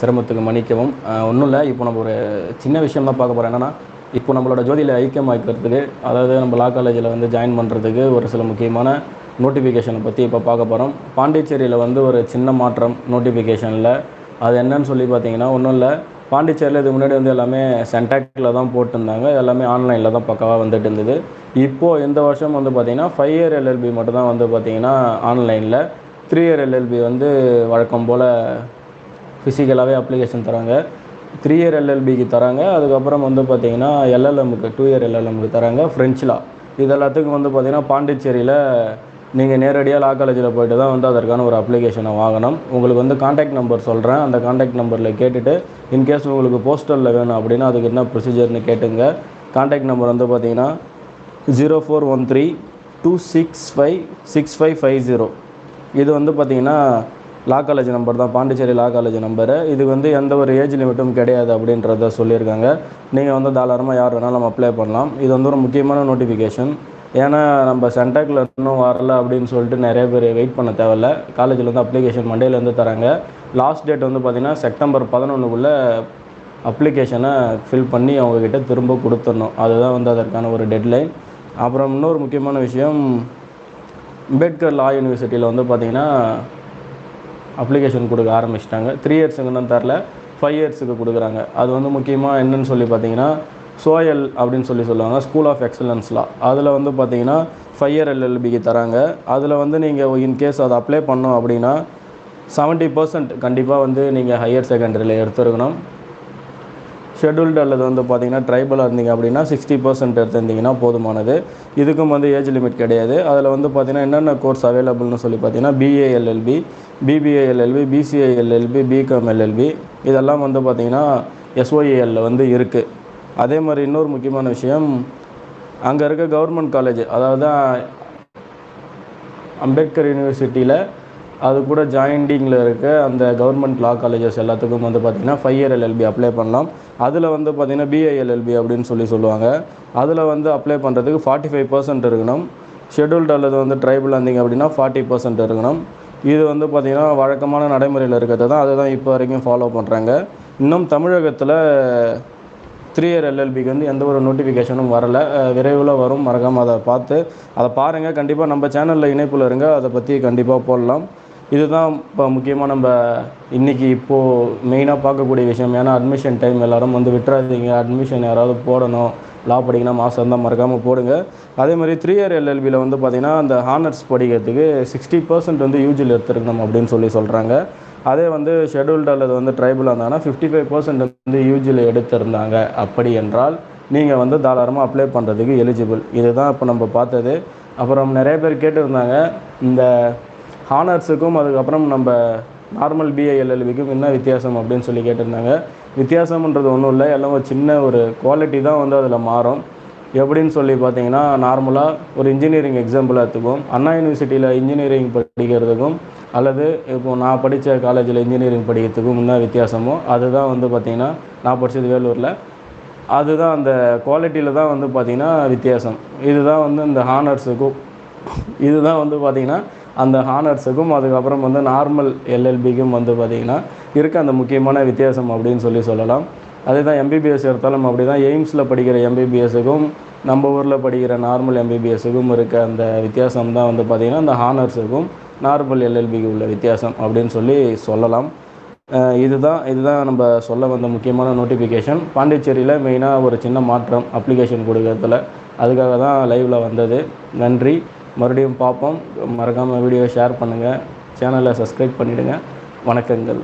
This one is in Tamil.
சிரமத்துக்கு மன்னிக்கவும். ஒன்றும் இல்லை. இப்போ நம்ம ஒரு சின்ன விஷயம் தான் பார்க்க போகிறோம் என்னென்னா இப்போ நம்மளோட ஜோதியில் ஐக்கியமாக்கிறதுக்கு அதாவது நம்ம லா காலேஜில் வந்து ஜாயின் பண்ணுறதுக்கு ஒரு சில முக்கியமான நோட்டிஃபிகேஷனை பற்றி இப்போ பார்க்க போகிறோம் பாண்டிச்சேரியில் வந்து ஒரு சின்ன மாற்றம் நோட்டிஃபிகேஷனில் அது என்னன்னு சொல்லி பார்த்தீங்கன்னா ஒன்றும் இல்லை. பாண்டிச்சேரியில் இதுக்கு முன்னாடி வந்து எல்லாமே சென்டாக்டில் தான் போட்டிருந்தாங்க. எல்லாமே ஆன்லைனில் தான் பக்கவாக வந்துட்டு இருந்தது. இப்போது இந்த வருஷம் வந்து பார்த்திங்கன்னா ஃபைவ் இயர் எல்எல்பி மட்டும் தான் வந்து பார்த்திங்கன்னா ஆன்லைனில் த்ரீ இயர் எல்எல்பி வந்து வழக்கம் போல் ஃபிசிக்கலாகவே அப்ளிகேஷன் தராங்க. த்ரீ இயர் எல்எல்பிக்கு தராங்க. அதுக்கப்புறம் வந்து பார்த்திங்கன்னா எல்எல்எம்க்கு டூ இயர் எல்எல்எம்க்கு தராங்க. ஃப்ரெஞ்சில் இது எல்லாத்துக்கும் வந்து பார்த்திங்கன்னா பாண்டிச்சேரியில் நீங்கள் நேரடியாக லா காலேஜில் போயிட்டு தான் வந்து அதற்கான ஒரு அப்ளிகேஷனை வாங்கணும். உங்களுக்கு வந்து காண்டாக்ட் நம்பர் சொல்கிறேன் அந்த காண்டாக்ட் நம்பரில் கேட்டுட்டு இன்கேஸ் உங்களுக்கு போஸ்டலில் வேணும் அப்படின்னா அதுக்கு என்ன ப்ரொசீஜர்னு கேட்டுங்க. காண்டாக்ட் நம்பர் வந்து பார்த்தீங்கன்னா zero four one three two six five six five five zero இது வந்து பார்த்தீங்கன்னா லா காலேஜ் நம்பர் தான் பாண்டிச்சேரி லா காலேஜ் நம்பரு இதுக்கு வந்து எந்த ஒரு ஏஜ் லிமிட்டும் கிடையாது அப்படின்றத சொல்லியிருக்காங்க. நீங்கள் வந்து தாராளமாக யார் வேணாலும் அப்ளை பண்ணலாம். இது வந்து ஒரு முக்கியமான நோட்டிஃபிகேஷன் ஏன்னா நம்ம சென்டாக்ல இன்னும் வரல அப்படின்னு சொல்லிட்டு நிறைய பேர் வெயிட் பண்ண தேவையில்ல. காலேஜில் வந்து அப்ளிகேஷன் மண்டேலேருந்து தராங்க. லாஸ்ட் டேட் வந்து பார்த்திங்கன்னா செப்டம்பர் பதினொன்றுக்குள்ளே அப்ளிகேஷனை ஃபில் பண்ணி அவங்கக்கிட்ட திரும்ப கொடுத்துடணும். அதுதான் வந்து அதற்கான ஒரு டெட்லைன் அப்புறம் இன்னொரு முக்கியமான விஷயம் அம்பேத்கர் லா யூனிவர்சிட்டியில் வந்து பார்த்திங்கன்னா அப்ளிகேஷன் கொடுக்க ஆரம்பிச்சிட்டாங்க. த்ரீ இயர்ஸுங்கன்னு தரல ஃபைவ் இயர்ஸுக்கு கொடுக்குறாங்க. அது வந்து முக்கியமாக என்னன்னு சொல்லி பார்த்தீங்கன்னா சோயல் அப்படின்னு சொல்லி சொல்லுவாங்க. ஸ்கூல் ஆஃப் எக்ஸலன்ஸ்லாம் அதில் வந்து பார்த்தீங்கன்னா ஃபைவ் இயர் எல்எல்பிக்கு தராங்க. அதில் வந்து நீங்கள் இன்கேஸ் அதை அப்ளை பண்ணோம் அப்படின்னா செவன்ட்டி பர்சன்ட் கண்டிப்பாக வந்து நீங்கள் ஹையர் செகண்டரியில் எடுத்துருக்கணும். ஷெட்யூல்டு அல்லது வந்து பார்த்தீங்கன்னா ட்ரைபலாக இருந்தீங்க அப்படின்னா சிக்ஸ்டி பர்சன்ட் எடுத்திருந்தீங்கன்னா போதுமானது. இதுக்கும் வந்து ஏஜ் லிமிட் கிடையாது. அதில் வந்து பார்த்தீங்கன்னா என்னென்ன கோர்ஸ் அவைலபிள்னு சொல்லி பார்த்தீங்கன்னா BA LLB BBA LLB BCI LLB BCom LLB இதெல்லாம் வந்து பார்த்திங்கன்னா எஸ்ஓஏஎல்ல வந்து இருக்குது அதே மாதிரி இன்னொரு முக்கியமான விஷயம் அங்கே இருக்க கவர்மெண்ட் காலேஜ் அதாவது அம்பேத்கர் யூனிவர்சிட்டியில் அது கூட ஜாயிண்டிங்கில் இருக்க அந்த கவர்மெண்ட் லா காலேஜஸ் எல்லாத்துக்கும் வந்து பார்த்திங்கன்னா ஃபைவ் இயர் எல்எல்பி அப்ளை பண்ணலாம். அதில் வந்து பார்த்திங்கன்னா பிஐஎல்எல்பி அப்படின்னு சொல்லி சொல்லுவாங்க. அதில் வந்து அப்ளை பண்ணுறதுக்கு ஃபார்ட்டி ஃபைவ் பர்சன்ட் இருக்கணும். ஷெடியூல்டு அல்லது வந்து ட்ரைபிள் வந்தீங்க அப்படின்னா ஃபார்ட்டி பர்சன்ட் இருக்கணும். இது வந்து பார்த்திங்கன்னா வழக்கமான நடைமுறையில் இருக்கிறது தான். அதுதான் இப்போ வரைக்கும் ஃபாலோ பண்ணுறாங்க இன்னும் தமிழகத்தில் த்ரீ இயர் எல்எல்பிக்கு வந்து எந்த ஒரு நோட்டிஃபிகேஷனும் வரல. விரைவில் வரும். மறக்காமல் அதை பார்த்து அதை பாருங்கள் கண்டிப்பாக நம்ம சேனலில் இணைப்பில் இருங்க. அதை பற்றி கண்டிப்பாக போடலாம். இதுதான் இப்போ முக்கியமாக நம்ம இன்றைக்கி இப்போது மெயினாக பார்க்கக்கூடிய விஷயம். ஏன்னா அட்மிஷன் டைம் எல்லோரும் வந்து விட்டுறாதீங்க. அட்மிஷன் யாராவது போடணும். லா படிக்கணும் மாதம் தான் மறக்காமல் போடுங்க. அதே மாதிரி த்ரீ இயர் எல்எல்பியில் வந்து பார்த்திங்கன்னா அந்த ஹானர்ஸ் படிக்கிறதுக்கு சிக்ஸ்டி பர்சன்ட் வந்து யூஜியில் எடுத்துருக்கணும் அப்படின்னு சொல்லி சொல்கிறாங்க அதே வந்து ஷெட்யூல்டு அல்லது வந்து ட்ரைபிள் இருந்தாங்கன்னா ஃபிஃப்டி ஃபைவ் பர்சன்ட் வந்து யூஜியில் எடுத்திருந்தாங்க. அப்படி என்றால் நீங்கள் வந்து தாராளமாக அப்ளை பண்ணுறதுக்கு எலிஜிபிள் இதுதான் இப்போ நம்ம பார்த்தது. அப்புறம் நிறைய பேர் கேட்டிருந்தாங்க இந்த ஹானர்ஸுக்கும் அதுக்கப்புறம் நம்ம நார்மல் பிஏஎல்எல்பிக்கும் என்ன வித்தியாசம் அப்படின்னு சொல்லி கேட்டிருந்தாங்க. வித்தியாசம்ன்றது ஒன்றும் இல்லை எல்லாம் ஒரு சின்ன ஒரு குவாலிட்டி தான் வந்து அதில் மாறும். எப்படின்னு சொல்லி பார்த்தீங்கன்னா நார்மலாக ஒரு இன்ஜினியரிங் எக்ஸாம்பிள் எடுத்துக்கும் அண்ணா யூனிவர்சிட்டியில் இன்ஜினியரிங் படிக்கிறதுக்கும் அல்லது இப்போது நான் படித்த காலேஜில் இன்ஜினியரிங் படிக்கிறதுக்கும் என்ன வித்தியாசமோ அதுதான் வந்து பார்த்திங்கன்னா நான் படித்தது வேலூரில். அதுதான் அந்த குவாலிட்டியில் தான் வந்து பார்த்திங்கன்னா வித்தியாசம். இதுதான் வந்து இந்த ஹானர்ஸுக்கும் இதுதான் வந்து பார்த்திங்கன்னா அந்த ஹானர்ஸுக்கும் அதுக்கப்புறம் வந்து நார்மல் எல்எல்பிக்கும் வந்து பார்த்திங்கன்னா இருக்க அந்த முக்கியமான வித்தியாசம் அப்படின்னு சொல்லி சொல்லலாம். அதே தான் எம்பிபிஎஸ் எடுத்தாலும் அப்படி தான் எய்ம்ஸில் படிக்கிற எம்பிபிஎஸ்ஸுக்கும் நம்ம ஊரில் படிக்கிற நார்மல் எம்பிபிஎஸ்ஸுக்கும் இருக்க அந்த வித்தியாசம் தான் வந்து பார்த்திங்கன்னா அந்த ஹானர்ஸுக்கும் நார்மல் எல்எல்பிக்கு உள்ள வித்தியாசம் அப்படின்னு சொல்லி சொல்லலாம். இதுதான் இதுதான் நம்ம சொல்ல வந்த முக்கியமான நோட்டிஃபிகேஷன் பாண்டிச்சேரியில் மெயினாக ஒரு சின்ன மாற்றம் அப்ளிகேஷன் கொடுக்கறதுல. அதுக்காக தான் லைவில் வந்தது. நன்றி. மறுபடியும் பார்ப்போம். மறக்காமல் வீடியோ ஷேர் பண்ணுங்கள் சேனலை சப்ஸ்கிரைப் பண்ணிவிடுங்க வணக்கங்கள்.